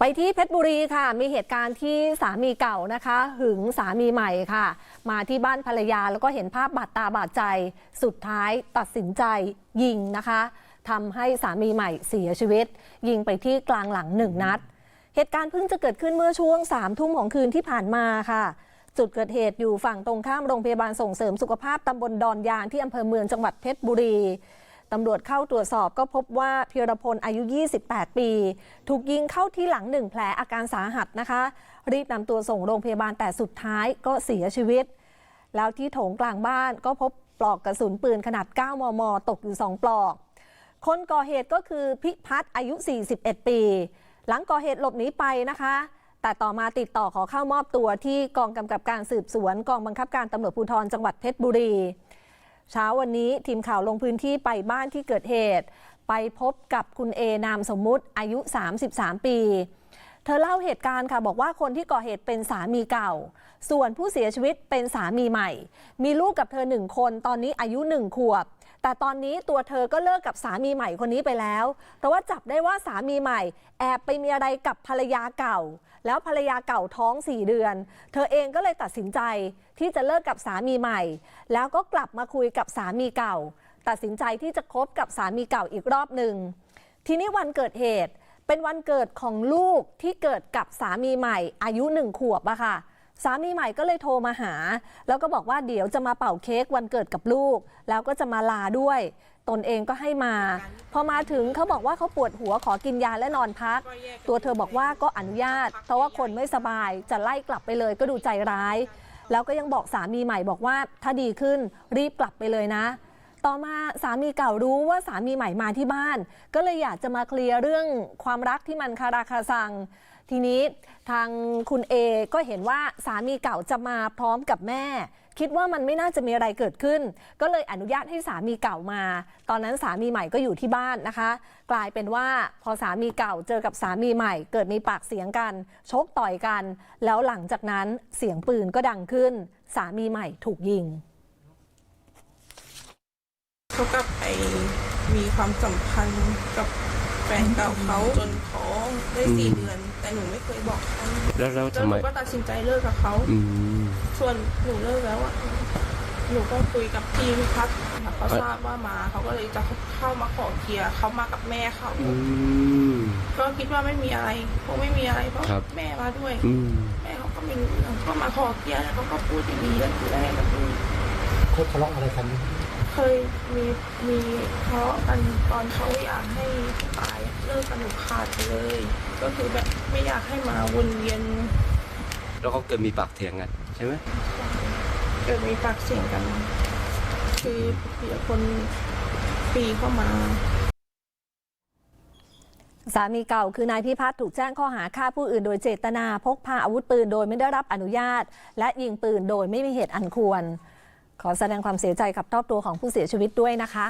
ไปที่เพชรบุรีค่ะ มีเหตุการณ์ที่สามีเก่านะคะ หึงสามีใหม่ค่ะ มาที่บ้านภรรยาแล้วก็เห็นภาพบาดตาบาดใจ สุดท้ายตัดสินใจยิงนะคะทำให้สามีใหม่เสียชีวิต ยิงไปที่กลางหลังหนึ่งนัด เหตุการณ์เพิ่งจะเกิดขึ้นเมื่อช่วงสามทุ่มของคืนที่ผ่านมาค่ะ จุดเกิดเหตุอยู่ฝั่งตรงข้ามโรงพยาบาลส่งเสริมสุขภาพตำบลดอนยางที่อำเภอเมืองจังหวัดเพชรบุรี ตำรวจเข้าตรวจสอบก็พบว่าพีรพลอายุ 28 ปี ถูกยิงเข้าที่หลังหนึ่งแผลอาการสาหัสนะคะ รีบนำตัวส่งโรงพยาบาลแต่สุดท้ายก็เสียชีวิต แล้วที่โถงกลางบ้านก็พบปลอกกระสุนปืนขนาด 9 มม ตกอยู่ 2 ปลอก คนก่อเหตุก็คือพิพัฒน์อายุ 41 ปี หลังก่อเหตุหลบหนีไปนะคะ แต่ต่อมาติดต่อขอเข้ามอบตัวที่กองกำกับการสืบสวน กองบังคับการตำรวจภูธรจังหวัดเพชรบุรี เช้าวันนี้ทีมข่าวลงพื้นที่ไปบ้านที่เกิดเหตุ ไปพบกับคุณเอนามสมมุติอายุ 33 ปี เธอเล่าเหตุการณ์ค่ะบอกว่าคนที่ก่อเหตุเป็นสามีเก่า ส่วนผู้เสียชีวิตเป็นสามีใหม่ มีลูกกับเธอหนึ่งคนตอนนี้อายุหนึ่งขวบ แต่ตอนนี้ตัวเธอก็เลิกกับสามีใหม่คนนี้ไปแล้ว เพราะว่าจับได้ว่าสามีใหม่ แอบไปมีอะไรกับภรรยาเก่า แล้วภรรยาเก่าท้อง 4 เดือน เธอเองก็เลยตัดสินใจที่จะเลิกกับสามีใหม่ แล้วก็กลับมาคุยกับสามีเก่า ตัดสินใจที่จะคบกับสามีเก่าอีกรอบหนึ่งทีนี้วันเกิดเหตุเป็นวันเกิดของลูกที่เกิดกับสามีใหม่ อายุหนึ่งขวบอะค่ะ สามีใหม่ก็เลยโทรมาหา แล้วก็บอกว่าเดี๋ยวจะมาเป่าเค้กวันเกิดกับลูก แล้วก็จะมาลาด้วย ตนเองก็ให้มา พอมาถึงเขาบอกว่าเขาปวดหัวขอกินยาและนอนพัก ตัวเธอบอกว่าก็อนุญาต เพราะว่าคนไม่สบายจะไล่กลับไปเลยก็ดูใจร้าย แล้วก็ยังบอกสามีใหม่บอกว่าถ้าดีขึ้นรีบกลับไปเลยนะ ต่อมาสามีเก่ารู้ว่าสามีใหม่มาที่บ้าน ก็เลยอยากจะมาเคลียร์เรื่องความรักที่มันคาราคาซัง ทีนี้ทางคุณเอก็เห็นว่าสามีเก่าจะมาพร้อมกับแม่ คิดว่ามันไม่น่าจะมีอะไรเกิดขึ้น ก็เลยอนุญาตให้สามีเก่ามา ตอนนั้นสามีใหม่ก็อยู่ที่บ้านนะคะ กลายเป็นว่าพอสามีเก่าเจอกับสามีใหม่ เกิดมีปากเสียงกัน ชกต่อยกัน แล้วหลังจากนั้นเสียงปืนก็ดังขึ้น สามีใหม่ถูกยิง เขากลับไปมีความสัมพันธ์กับแฟนเก่าเขาจนท้องได้สี่เดือน แต่หนูไม่เคยบอกเขาแล้วแล้วแล้วทำหไม นูก็ตัดสินใจเลิกกับเขา อืม ส่วนหนูเลิกแล้วอะหนูก็คุยกับพี่พิพัฒน์ค่ะเขาทราบว่ามาเขาก็เลยจะเข้ามาขอเคลียร์เขามากับแม่เขา อืม ก็คิดว่าไม่มีอะไรคงไม่มีอะไรเพราะครับ แม่มาด้วย อืม แม่เขาก็ไม่รู้เรื่องก็มาขอเคลียร์แล้วเขาก็พูดดีๆแล้วทีแรกแบบนี้เขาทะเลาะอะไรกัน เคยมีมีทะเลาะกันตอนเขาอยากให้ตายเลิกกันหนูขาดไปเลย ก็คือแบบไม่อยากให้มาวนเวียนแล้วก็เกิดมีปากเถียงกันใช่ไหมเกิดมีปากเสียงกัน คือเพียคนปีเข้ามาสามีเก่าคือนายพิพัฒน์ถูกแจ้งข้อหาฆ่าผู้อื่นโดยเจตนา พกพาอาวุธปืนโดยไม่ได้รับอนุญาต และยิงปืนโดยไม่มีเหตุอันควร ขอแสดงความเสียใจกับครอบครัวของผู้เสียชีวิตด้วยนะคะ